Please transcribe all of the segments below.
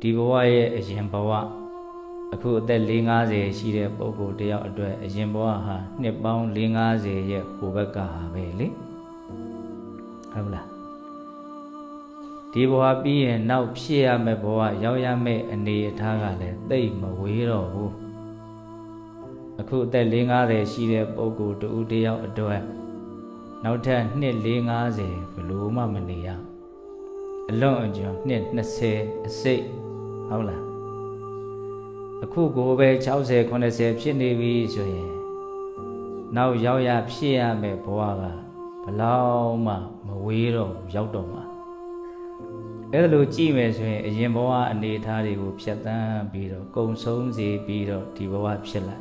ဒီဘဝရဲ့အရင်ဘဝအခုအသက်450ရှိတဲ့ပုဂ္ဂိုလ်တယောက်အတွက်အရင်ဘဝဟာနှစ်ပေါင်း450ရဲ့ဟိုဘက်ကဟာပဲလေဟုတ်လားဒီဘဝပြီးရင်နောက်ဖြစ်ရမယ့်ဘဝရောက်ရမယ့်အနေအထားကလည်းသိပ်မဝေးတော့ဘူးအခုအသက်450ရှိတဲ့ပုဂ္ဂိုလ်တူတယောက်အတွက်နောက်ထပ်နှစ်450ဘယ်လို့မှမနေရအလွန်အကျွံနှစ်20အစိတ် ဟုတ်လားအခုကိုပဲ60 80ဖြစ်နေပြီဆိုရင်နောက်ရောက်ရဖြစ်ရမယ့်ဘဝကဘလောက်မှမဝေးတော့ဘူးရောက်တော့မှာအဲ့ဒါလိုကြည့်မယ်ဆိုရင်အရင်ဘဝအနေအထားတွေကိုဖြတ်တန်းပြီးတော့ကုံဆုံးစေပြီးတော့ဒီဘဝဖြစ်လာ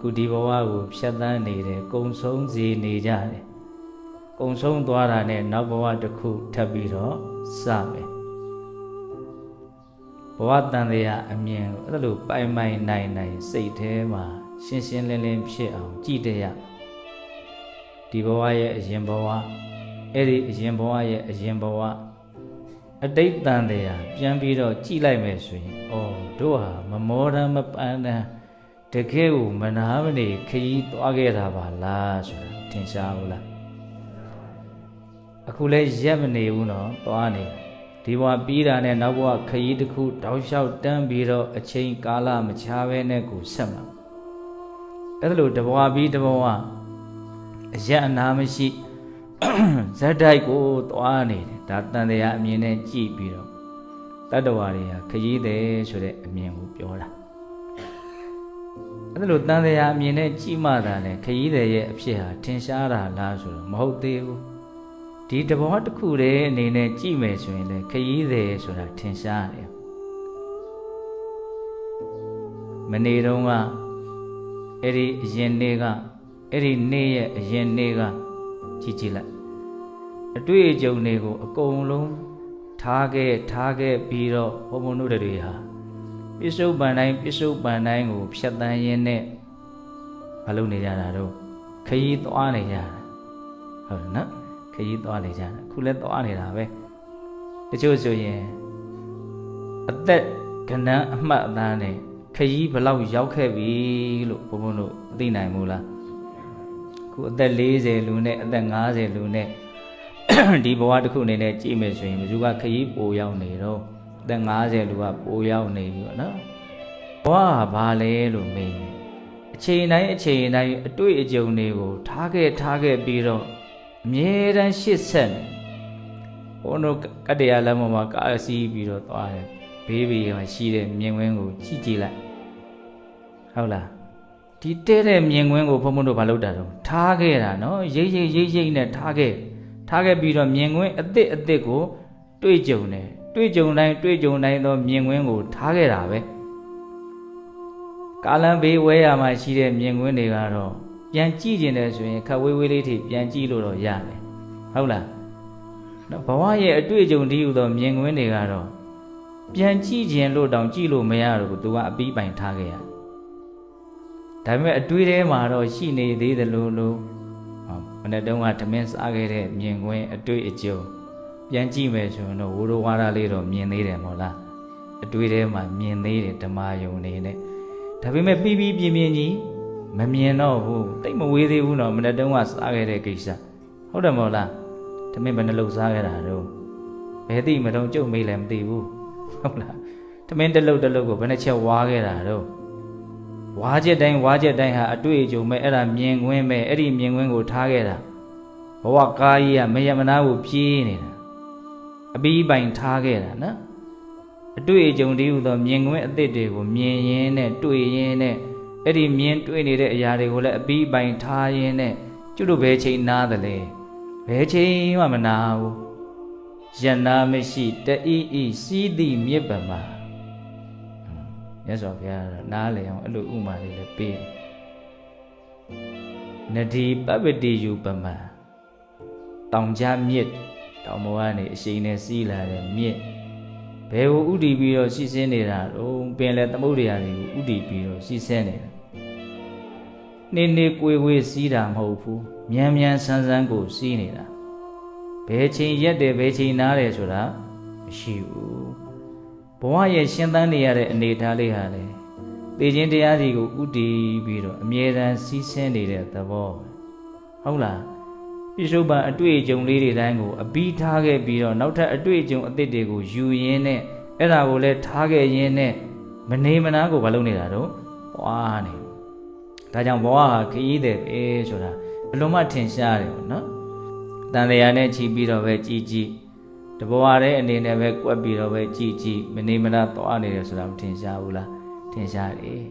ခုဒီဘဝကိုဖြတ်တန်းနေတယ်ကုံဆုံးစေနေကြတယ်ကုံဆုံးသွားတာနဲ့နောက်ဘဝတစ်ခုထပ်ပြီးတော့စမယ် ဘဝတန်တရားအမြင်ကိုအဲ့လိုပိုင်ပိုင်နိုင်နိုင်စိတ်ထဲမှာရှင်းရှင်းလင်းလင်းဖြစ်အောင်ကြည်တရဒီဘဝရဲ့အရင်ဘဝအဲ့ဒီအရင်ဘဝရဲ့အရင်ဘဝအတိတ်တန်တရားပြန်ပြီးတော့ကြည်လိုက်မယ်ဆိုရင်အော်တို့ဟာမမောဒမပန်းတန်းတကယ်ကိုမနာမနေခရီးသွားခဲ့တာပါလားဆိုတာထင်ရှားဘူးလားအခုလဲရက်မနေဘူးနော်သွားနေ ဒီဘဝပြီးတာနဲ့နောက်ဘဝခရီးတစ်ခုတောက်လျှောက်တန်းပြီးတော့အချိန်ကာလမချဘဲနဲ့ကိုဆက်မှာအဲ့ဒါလို့တဘဝပြီးတဘဝအရက်အနာမရှိဇက်တိုက်ကိုသွားနေတယ်ဒါတန်တရားအမြင်နဲ့ကြည့်ပြီးတော့တတ္တဝါတွေဟာခရီးတယ်ဆိုတဲ့အမြင်ကိုပြောတာအဲ့ဒါလို့တန်တရားအမြင်နဲ့ကြည့်မှသာလေခရီးတယ်ရဲ့အဖြစ်ဟာထင်ရှားတာလားဆိုတော့မဟုတ်သေးဘူး ဒီတဘောတစ်ခုတည်းအနေနဲ့ကြည့်မယ်ဆိုရင်လေခရီးတယ်ဆိုတာထင်ရှားတယ်မနေတော့ကအဲ့ဒီအရင်နေ့ကအဲ့ဒီနေ့ရဲ့အရင်နေ့ကကြည့်ကြည့်လိုက်အတွေ့အကြုံတွေကိုအကုန်လုံးထားခဲ့ထားခဲ့ပြီးတော့ဘုံဘုံတို့တွေဟာပစ္စုပန်တိုင်းပစ္စုပန်တိုင်းကိုဖြတ်တန်းရင်းနဲ့မလုပ်နေကြတာတော့ခရီးသွားနေကြတာဟုတ်တယ်နော် ခရီးသွားနေကြတာအခုလည်းသွားနေတာပဲတချို့ဆိုရင်အသက်ကဏ္ဍအမှတ်အသားနဲ့ခရီးဘလောက်ရောက်ခဲ့ပြီလို့ဘုံဘုံတို့သိနိုင်မို့လားခုအသက်40လူနဲ့အသက်50လူနဲ့ဒီဘဝတစ်ခုအနေနဲ့ကြည့်မယ်ဆိုရင်ဘယ်သူကခရီးပိုရောက်နေတော့အသက်50လူကပိုရောက်နေပြီပေါ့နော်ဘဝကဘာလဲလို့မေးရင်အချိန်တိုင်းအချိန်တိုင်းအတွေ့အကြုံတွေကိုထားခဲ့ထားခဲ့ပြီးတော့ အမြဲတမ်းရှစ်ဆက်နေဘုန်းတို့ကတ္တရာလမ်းပေါ်မှာကားစီးပြီးတော့သွားတယ်ဘေးဘေးမှာရှိတဲ့မြင်ကွင်းကိုကြည့်ကြည့်လိုက်ဟုတ်လားဒီတဲတဲ့မြင်ကွင်းကိုဘုန်းဘုန်းတို့ဘာလုပ်တာတော့ထားခဲ့တာနော်ရိတ်ရိတ်ရိတ်ရိတ်နဲ့ထားခဲ့ထားခဲ့ပြီးတော့မြင်ကွင်းအစ်စ်အစ်စ်ကိုတွေ့ကြုံတယ်တွေ့ကြုံတိုင်းတွေ့ကြုံတိုင်းသောမြင်ကွင်းကိုထားခဲ့တာပဲကာလံဘေးဝဲရမှာရှိတဲ့မြင်ကွင်းတွေကတော့ ပြန်ကြည့်ကျင်တယ်ဆိုရင်ခက်ဝေးဝေးလေးထိပြန်ကြည့်လို့တော့ရတယ်ဟုတ်လားနော်ဘဝရဲ့အတွေ့အကြုံတည်းဟူသောမြင်ကွင်းတွေကတော့ပြန်ကြည့်ခြင်းလို့တောင်ကြည့်လို့မရတော့ဘူးသူကအပီးပိုင်ထားခဲ့ရဒါပေမဲ့အတွေးထဲမှာတော့ရှိနေသေးတယ်လို့လို့မနေ့တုန်းကဓမင်းစားခဲ့တဲ့မြင်ကွင်းအတွေ့အကြုံပြန်ကြည့်မယ်ဆိုရင်တော့ဝိရဝါဒလေးတော့မြင်သေးတယ်မဟုတ်လားအတွေ့ထဲမှာမြင်သေးတယ်ဓမ္မယုံနေနဲ့ဒါပေမဲ့ပြီးပြီးပြင်းပြင်းကြီး မမြင်တော့ဘူးတိတ်မဝေးသေးဘူးတော့မနေ့တုန်းကစားခဲ့တဲ့ကိစ္စဟုတ်တယ်မဟုတ်လားဓမင်းဘယ်နှလုံးစားခဲ့တာတော့ဘယ်သိမတော့ကြုံမေးလည်းမသိဘူးဟုတ်လားဓမင်းတစ်လုတ်တစ်လုတ်ကိုဘယ်နှချက်ဝါခဲ့တာတော့ဝါချက်တိုင်းဝါချက်တိုင်းဟာအတွေ့အကြုံမဲ့အဲ့ဒါမြင်ကွင်းမဲ့အဲ့ဒီမြင်ကွင်းကိုထားခဲ့တာဘဝကားကြီးကမယမနာကိုပြေးနေတာအပီးပိုင်ထားခဲ့တာနော်အတွေ့အကြုံတည်းဟူသောမြင်ကွင်းအသစ်တွေကိုမြင်ရင်းနဲ့တွေ့ရင်းနဲ့ အဲ့ဒီမြင်တွေ့နေတဲ့အရာတွေကိုလည်းအပီးပိုင်ထားရင်းနဲ့ကျွတ်တို့ဘယ်ချိန်နားသလဲဘယ်ချိန်မှမနာဘူးယန္နာမရှိတအီဤစီးသည့်မြစ်ပမာမြတ်စွာဘုရားကနားလည်အောင်အဲ့လိုဥမာလေးလည်းပေးတယ်နဒီပပတိယူပမာတောင်ကြားမြစ်တောင်ပေါ်ကနေအရှိန်နဲ့စီးလာတဲ့မြစ်ဘယ်ကိုဥတည်ပြီးတော့စီးဆင်းနေတာတော့ပင်လေသမုဒ္ဒရာတွေကိုဥတည်ပြီးတော့စီးဆင်းနေတာ နေနေကိုယ်ကိုယ်စီးတာမဟုတ်ဘူးမြန်မြန်ဆန်းဆန်းကိုစီးနေတာဘယ်ချိန်ရက်တယ်ဘယ်ချိန်နားတယ်ဆိုတာမရှိဘူးဘဘဝရဲ့ရှင်သန်နေရတဲ့အနေအထားလေးဟာလေသိခြင်းတရားစီကိုဥတည်ပြီးတော့အမြဲတမ်းစီးဆင်းနေတဲ့သဘောပဲဟုတ်လားပြစ္ဆုတ်ပံအတွေ့အကြုံလေးတွေတိုင်းကိုအပြီးထားခဲ့ပြီးတော့နောက်ထပ်အတွေ့အကြုံအသစ်တွေကိုယူရင်းနဲ့အဲ့ဒါကိုလည်းထားခဲ့ရင်းနဲ့မနေမနာကိုမလုပ်နေတာတော့ပွားနေ ဒါကြောင့်ဘဝဟာခရီးတယ်ပဲဆိုတာဘယ်လိုမှထင်ရှားတယ်ပေါ့နော်တန်တရားနဲ့ချီပြီးတော့ပဲကြည်ကြည်တဘဝတဲ့အနေနဲ့ပဲကွက်ပြီးတော့ပဲကြည်ကြည်မနေမနာသွားနေတယ်ဆိုတာမထင်ရှားဘူးလားထင်ရှားတယ်